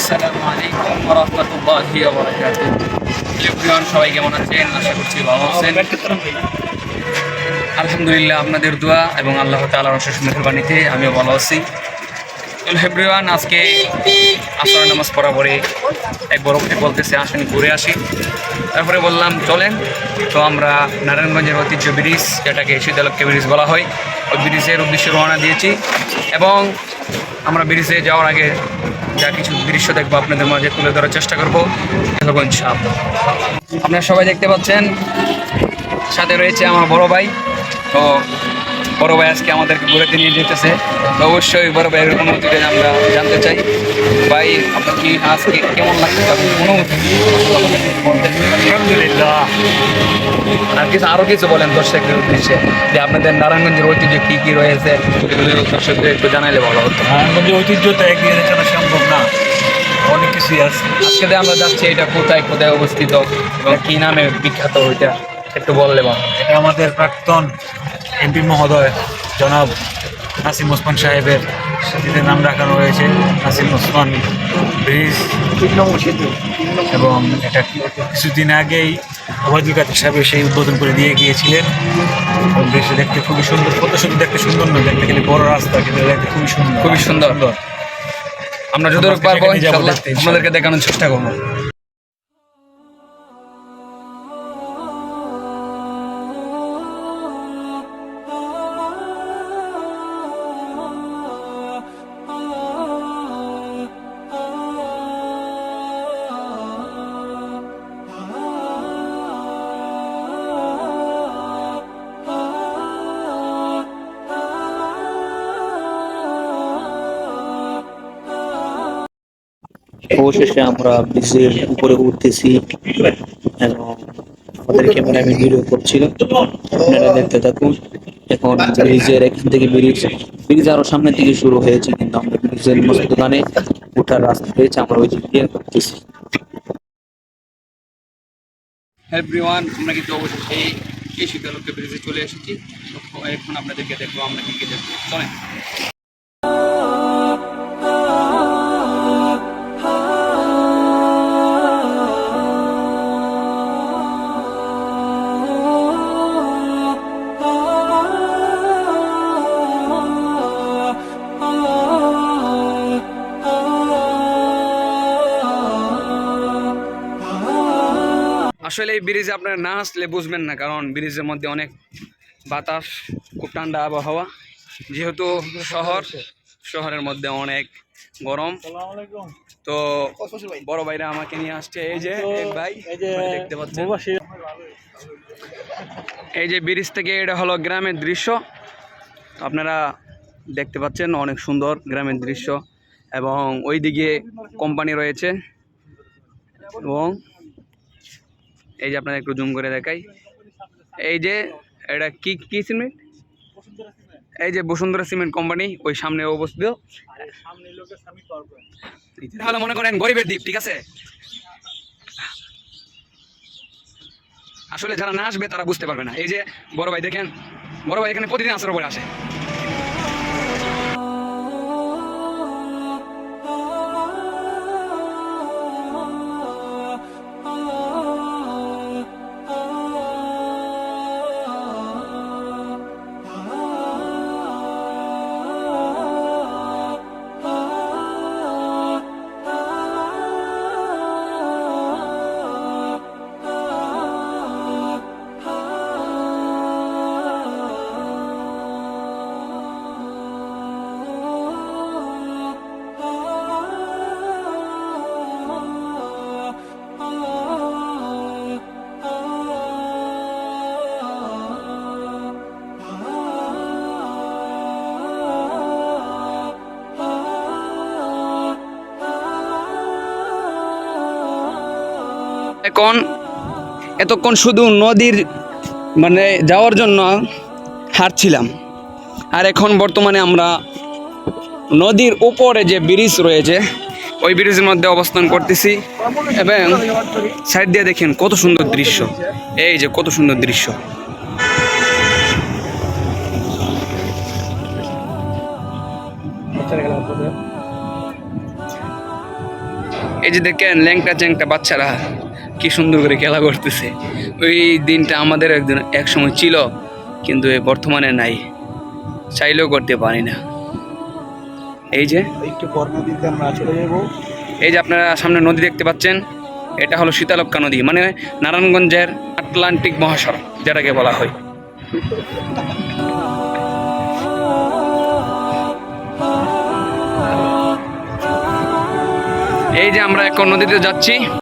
আসসালামু আলাইকুম সবাই কেমন আছেন? আশা করছি ভালো আছেন। আলহামদুলিল্লাহ, আপনাদের দোয়া এবং আল্লাহ তাআলার অশেষ মেহরবানিতে আমিও ভালো আছি। এভরিওয়ান, আজকে আসর নামাজ পড়া পরে এক বড় বলতেছে, আসেন ঘুরে আসি। তারপরে বললাম, চলেন। তো আমরা নারায়ণগঞ্জের ঐতিহ্য ব্রিজ, যেটাকে শীতলক্ষ্যা ব্রিজ বলা হয়, ওই ব্রিজের উদ্দেশ্যে রওনা দিয়েছি। এবং আমরা ব্রিজে যাওয়ার আগে যা কিছু দৃশ্য দেখব আপনাদের মাঝে তুলে ধরার চেষ্টা করব সাপ। আপনারা সবাই দেখতে পাচ্ছেন, সাথে রয়েছে আমার বড় ভাই। তো বড় ভাই আজকে আমাদেরকে ঘুরেতে নিয়ে যেতেছে। তো অবশ্যই বড় ভাইয়ের অনুভূতিটা আমরা জানতে চাই। ভাই আপনার কি আজকে কেমন লাগছে? অনুভূতি? আলহামদুলিল্লাহ। আর কিছু আরও কিছু বলেন দর্শকদের উদ্দেশ্যে যে আপনাদের নারায়ণগঞ্জের ঐতিহ্য কি কি রয়েছে? দর্শকদের একটু জানাইলে ভালো হতো। নারায়ণগঞ্জের ঐতিহ্য তো একদিনে জানা সম্ভব না। অনেক কিছুই আছে। আজকে আমরা যাচ্ছি এটা কোথায় কোথায় অবস্থিত এবং কি নামে বিখ্যাত ওইটা একটু বললে হতো। এটা আমাদের প্রাক্তন এমপি মহোদয় জনাব নাসিম ওসমান সাহেবের স্মৃতিতে নাম রাখানো হয়েছে নাসিম ওসমান ব্রিজ। এবং এটা কিছুদিন আগেই ওবায়দুল কাদের সাহেব সেই উদ্বোধন করে দিয়ে গিয়েছিলেন। এবং ব্রিজটা দেখতে খুবই সুন্দর কত শুধু দেখতে সুন্দর না দেখতে গেলে বড় রাস্তা কিন্তু দেখতে খুবই সুন্দর। খুবই সুন্দর। আমরা যতটুকু পারব। আপনাদেরকে দেখানোর চেষ্টা করব। অবশেষে আমরা ব্রিজের উপরে উঠতেছি এবং আমাদের ক্যামেরা আমি ভিডিও করছিলাম আপনারা দেখতে থাকুন। এখন ব্রিজের এখান থেকে ব্রিজ ব্রিজ আরও সামনের দিকে শুরু হয়েছে, কিন্তু আমরা ব্রিজের মধ্যখানে ওঠার রাস্তা রয়েছে আমরা ওই দিক দিয়ে করতেছি এভরিওয়ান আমরা কিন্তু অবশ্যই এই শীতলক্ষ্যা ব্রিজে চলে এসেছি। এখন আপনাদেরকে দেখব আমরা কি দেখব। চলেন। আসলে এই ব্রিজে আপনারা না আসলে বুঝবেন না কারণ ব্রিজের মধ্যে অনেক বাতাস খুব ঠান্ডা আবহাওয়া। যেহেতু শহর শহরের মধ্যে অনেক গরম। তো বড় ভাইরা আমাকে নিয়ে আসছে এই যে ভাই দেখতে পাচ্ছেন। এই যে ব্রিজ থেকে এটা হলো গ্রামের দৃশ্য। আপনারা দেখতে পাচ্ছেন অনেক সুন্দর গ্রামের দৃশ্য এবং ওইদিকে কোম্পানি রয়েছে। এবং এই যে আপনাদের একটু জুম করে দেখাই। এই যে এটা কি কি সিমেন্ট? এই যে বসুন্ধরা সিমেন্ট কোম্পানি, ওই সামনে অবস্থিত। তাহলে মনে করেন গরিবের দ্বীপ, ঠিক আছে? আসলে যারা না আসবে, তারা বুঝতে পারবে না। এই যে বড় ভাই দেখেন, বড় ভাই এখানে প্রতিদিন আসার উপরে আসে। এখন এতক্ষণ শুধু নদীর মানে যাওয়ার জন্য হাঁটছিলাম। আর এখন বর্তমানে আমরা নদীর উপরে যে ব্রিজ রয়েছে, ওই ব্রিজের মধ্যে অবস্থান করতেছি এবং সাইড দিয়ে দেখেন কত সুন্দর দৃশ্য। এই যে কত সুন্দর দৃশ্য। এই যে দেখেন ল্যাংটা চ্যাংটা বাচ্চারা। কি সুন্দর করে খেলা করতেছে। ওই দিনটা আমাদের একদিন এক সময় ছিল কিন্তু এ বর্তমানে নাই। চাইলেও করতে পারি না। এই যে। একটু পর নদীতে আমরা চলে যাব। এই যে আপনারা সামনে নদী দেখতে পাচ্ছেন এটা হলো শীতালক্কা নদী মানে নারায়ণগঞ্জের আটলান্টিক মহাসড়ক যেটাকে বলা হয়। এই যে আমরা এখন নদীতে যাচ্ছি।